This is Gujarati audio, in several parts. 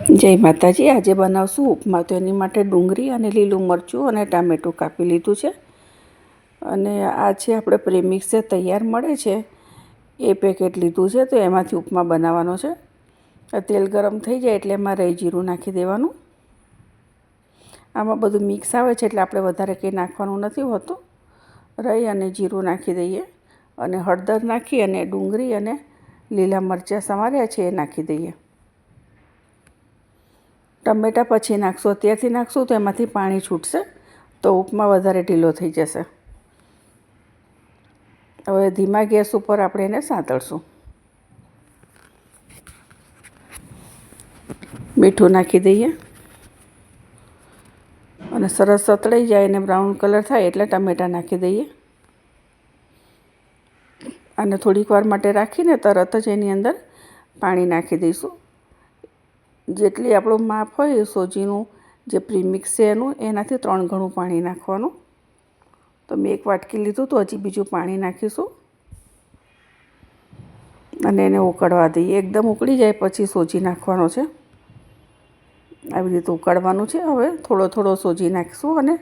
જય માતાજી, આજે બનાવશું ઉપમા. તો એની માટે ડુંગળી અને લીલું મરચું અને ટામેટું કાપી લીધું છે. અને આ છે આપણે પ્રેમિક્સ તૈયાર મળે છે, એ પેકેટ લીધું છે. તો એમાંથી ઉપમા બનાવવાનો છે. તેલ ગરમ થઈ જાય એટલે એમાં રહી જીરું નાખી દેવાનું. આમાં બધું મિક્સ આવે છે એટલે આપણે વધારે કંઈ નાખવાનું નથી હોતું. રહી અને જીરું નાખી દઈએ અને હળદર નાખી અને ડુંગળી અને લીલા મરચાં સમાર્યા છે એ નાખી દઈએ. ટમેટાં પછી નાખશું. અત્યારથી નાખશું તો એમાંથી પાણી છૂટશે તો ઉપમા વધારે ઢીલો થઈ જશે. હવે ધીમા ગેસ ઉપર આપણે એને સાંતળશું. મીઠું નાખી દઈએ. અને સરસ સતળાઈ જાય અને બ્રાઉન કલર થાય એટલે ટમેટાં નાખી દઈએ. અને થોડીક વાર માટે રાખીને તરત જ એની અંદર પાણી નાખી દઈશું. જેટલી આપણું માપ હોય સોજીનું જે પ્રીમિક્સ છે એનું, એનાથી ત્રણ ગણું પાણી નાખવાનું. તો મેં એક વાટકી લીધું તો હજી બીજું પાણી નાખીશું. અને એને ઉકળવા દઈએ. એકદમ ઉકળી જાય પછી સોજી નાખવાનો છે. આવી રીતે ઉકાળવાનું છે. હવે થોડો થોડો સોજી નાખીશું અને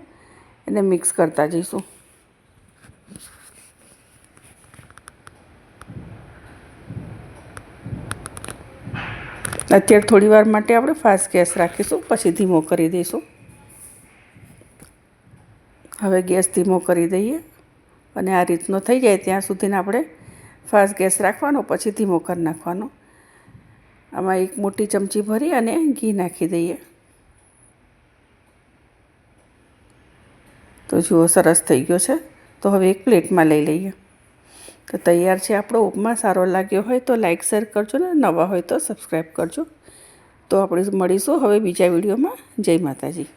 એને મિક્સ કરતા જઈશું. અત્યારે થોડી વાર માટે આપણે ફાસ્ટ ગેસ રાખીશું, પછી ધીમો કરી દઈશું. હવે ગેસ ધીમો કરી દઈએ અને આ રીતનો થઈ જાય ત્યાં સુધીને આપણે ફાસ્ટ ગેસ રાખવાનો, પછી ધીમો કરી નાખવાનો. આમાં એક મોટી ચમચી ભરી અને ઘી નાખી દઈએ. તો જુઓ સરસ થઈ ગયો છે. તો હવે એક પ્લેટમાં લઈ લઈએ. તો તૈયાર છે આપણો ઉપમા. સારો લાગ્યો હોય તો લાઇક શેર કરજો ને. નવા હોય તો સબસ્ક્રાઈબ કરજો. તો આપણે મળીશું હવે બીજા વિડીયોમાં. જય માતાજી.